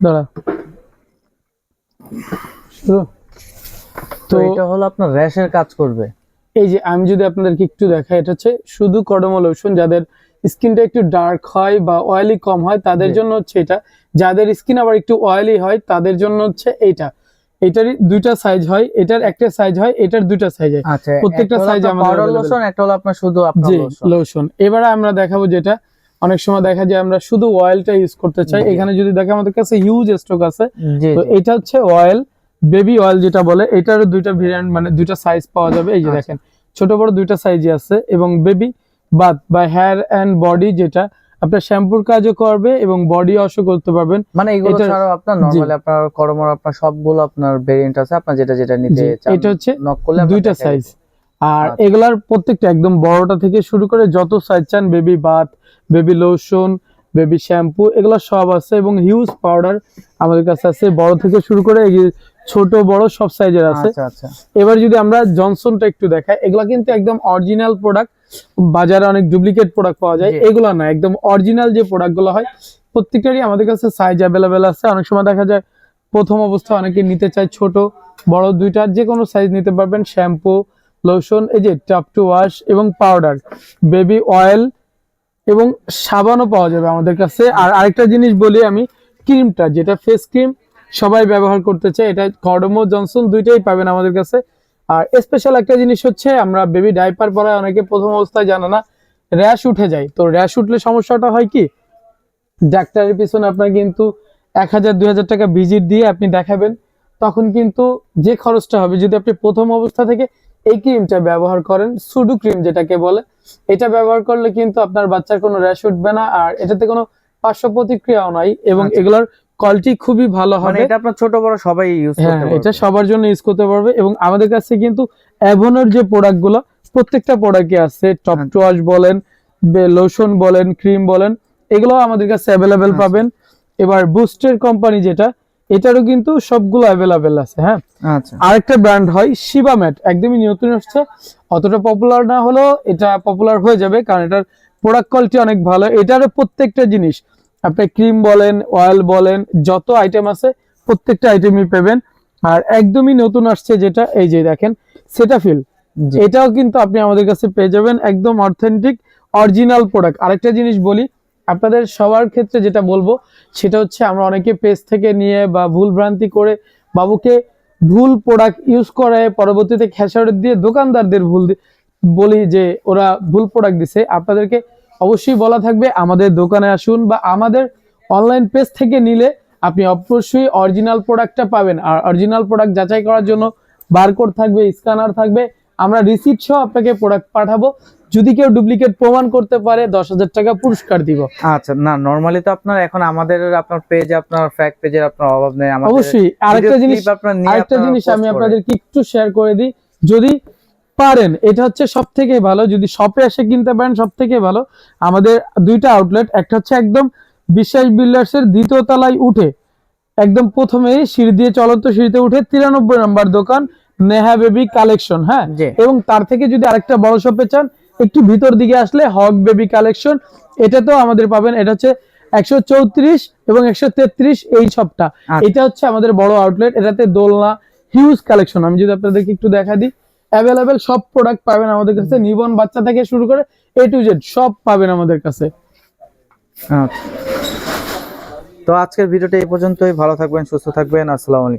দাঁড়া। তো এটা হলো আপনার র্যাশের কাজ করবে। এই যে আমি যদি আপনাদেরকে একটু দেখাই এটা হচ্ছে শুধু কডমো লোশন যাদের স্কিনটা একটু ডার্ক হয় বা অয়েলি কম হয় তাদের জন্য হচ্ছে এটা। যাদের স্কিন আবার একটু অয়েলি হয় তাদের জন্য হচ্ছে এইটা। এটারই দুইটা সাইজ হয় এটার একটা সাইজ হয় এটার দুইটা সাইজ হয়। আচ্ছা প্রত্যেকটা size আমাদের লোশন একটা হলো আপনার শুধু আপনার লোশন এবারে আমরা দেখাবো যেটা অনেক সময় দেখা যায় আমরা শুধু অয়েলটা ইউজ করতে চাই এখানে যদি দেখে আমাদের কাছে হিউজ স্টক আছে তো এটা হচ্ছে অয়েল বেবি অয়েল যেটা বলে এটার দুইটা ভেরিয়েন্ট মানে দুইটা সাইজ পাওয়া যাবে এই যে আচ্ছা। দেখেন ছোট বড় দুইটা সাইজই আছে এবং বেবি বাথ বা হেয়ার এন্ড বডি যেটা আপনার শ্যাম্পুর কাজও করবে এবং বডি ওয়াশও করতে পারবেন মানে এগুলো ছাড়াও আপনার। নরমালি আপনার করমর আপনার সবগুলো আপনার ভেরিয়েন্ট আছে আপনার যেটা যেটা নিতে চান এটা হচ্ছে নক করলে দুইটা সাইজ। আর আচ্ছা। এগুলার প্রত্যেকটা একদম বড়টা থেকে শুরু করে যত সাইজ চান baby bath baby lotion baby shampoo এগুলো সব আছে এবং হিউজ পাউডার আমাদের কাছে আছে। বড় থেকে শুরু করে ছোট বড় সব সাইজের আছে। আচ্ছা আচ্ছা। এবার যদি আমরা জনসনটা একটু দেখাই এগুলা কিন্তু একদম অরিজিনাল প্রোডাক্ট বাজারে অনেক ডুপ্লিকেট প্রোডাক্ট পাওয়া যায়। এগুলা না একদম অরিজিনাল যে প্রোডাক্টগুলো হয় প্রত্যেকটারই আমাদের কাছে সাইজ অ্যাভেলেবেল আছে। অনেক সময় দেখা যায় প্রথম অবস্থায় অনেকে নিতে চায় ছোট বড় দুইটার যে কোনো সাইজ নিতে পারবেন। শ্যাম্পু লোশন এই যে টপ টু ওয়াশ এবং পাউডার বেবি অয়েল এবং সাবানও পাওয়া যাবে আমাদের কাছে। আর আরেকটা জিনিস বলি আমি ক্রিমটা যেটা ফেস ক্রিম সবাই ব্যবহার করতে চায়, এটা কর্ডমো জনসন দুইটাই পাবেন আমাদের কাছে। আর স্পেশাল একটা জিনিস হচ্ছে, আমরা বেবি ডাইপার পরায় অনেকে প্রথম অবস্থায় জানে না র্যাশ উঠে যায়। তো র্যাশ উঠলে সমস্যাটা হয় কি? ডাক্তারের পিছনে আপনার কিন্তু এক হাজার, দুই হাজার টাকা ভিজিট দিয়ে আপনি দেখাবেন, তখন কিন্তু যে খরচটা হবে, যদি আপনি প্রথম অবস্থা থেকে এই ক্রিমটা ব্যবহার করেন সুডু ক্রিম যেটাকে বলে এটা ব্যবহার করলে কিন্তু আপনার বাচ্চার কোনো র্যাশ উঠবে না আর এটাতে কোনো পার্শ্ব প্রতিক্রিয়াও নাই এবং আচ্ছা। এগুলোর কোয়ালিটি খুবই ভালো মানে হবে এটা আপনার ছোট বড় সবাই ইউজ হ্যাঁ করতে এটা সবার জন্য ইউজ করতে পারবে এবং আমাদের কাছে কিন্তু অ্যাভনের যে প্রোডাক্টগুলো প্রত্যেকটা প্রোডাক্টে আছে টপ। টু ওয়াশ বলেন লোশন বলেন ক্রিম বলেন এগুলো আমাদের কাছে অ্যাভেলেবেল আচ্ছা। পাবেন এবার বুস্টের কোম্পানি যেটা এটারও কিন্তু সবগুলো অ্যাভেলেবেল আছে হ্যাঁ? আচ্ছা। আরেকটা ব্র্যান্ড হয় শিবাম্যাট একদমই নতুন আসছে। অতটা পপুলার না হলেও এটা পপুলার হয়ে যাবে কারণ এটার প্রোডাক্ট কোয়ালিটি অনেক ভালো। এটারও প্রত্যেকটা জিনিস আপনি ক্রিম বলেন অয়েল বলেন যত আইটেম আছে প্রত্যেকটা আইটেমই পাবেন। আর একদমই নতুন আসছে যেটা এই যে দেখেন সেটাফিল। এটাও কিন্তু আপনি আমাদের কাছে পেয়ে যাবেন একদম অথেন্টিক অরিজিনাল প্রোডাক্ট আরেকটা জিনিস বলি আপনাদের সবার ক্ষেত্রে যেটা বলব, সেটা হচ্ছে আমরা অনেকে পেজ থেকে নিয়ে বা ভুল ভ্রান্তি করে বাবুকে ভুল প্রোডাক্ট ইউজ করে পরবর্তীতে খেসারত দিয়ে দোকানদারদের ভুল বলি যে ওরা ভুল প্রোডাক্ট দিছে, আপনাদেরকে অবশ্যই বলা থাকবে, আমাদের দোকানে আসুন বা আমাদের অনলাইন পেজ থেকে নিলে আপনি অবশ্যই অরিজিনাল প্রোডাক্টটা পাবেন। আর অরিজিনাল প্রোডাক্ট যাচাই করার জন্য বারকোড থাকবে স্ক্যানার থাকবে আমরা রিসিপ্ট সহ আপনাকে প্রোডাক্ট পাঠাবো। যদি কেউ ডুপ্লিকেট প্রমাণ করতে পারে দশ হাজার টাকা পুরস্কার দিব। আচ্ছা না নরমালি তো আপনার এখন আমাদের আপনার পেজ আপনার ফ্যাক্ট পেজের আপনার অভাব নেই। অবশ্যই আরেকটা জিনিস আরেকটা জিনিস আমি করে। আপনাদেরকে একটু শেয়ার করে দিই। যদি পারেন এটা হচ্ছে সব থেকে ভালো। যদি শপে এসে কিনতে পারেন সব থেকে ভালো। আমাদের দুইটা আউটলেট একটা হচ্ছে একদম বিশ্বাস বিল্ডার্স এর দ্বিতীয় তলায় উঠে একদম প্রথমেই সিঁড়ি দিয়ে চলন্ত সিঁড়িতে উঠে তিরানব্বই নম্বর দোকান। নেহা বেবি কালেকশন হ্যাঁ। এবং তার থেকে যদি আরেকটা বড় শপে চান একটু ভিতর দিকে আসলে হক বেবি কালেকশন এটা তো আমাদের পাবেন এটা হচ্ছে একশো চৌত্রিশ এবং একশো তেত্রিশ এই শপটা আচ্ছা। এটা হচ্ছে আমাদের বড় আউটলেট এটাতে দোলনা হিউজ কালেকশন আমি যদি আপনাদেরকে একটু দেখা দিই অ্যাভেলেবেল সব প্রোডাক্ট পাবেন আমাদের কাছে নিবন বাচ্চা থেকে শুরু করে এ টু জেড সব পাবেন আমাদের কাছে আচ্ছা। তো আজকের ভিডিওটা এই পর্যন্তই ভালো থাকবেন সুস্থ থাকবেন আসসালামু আলাইকুম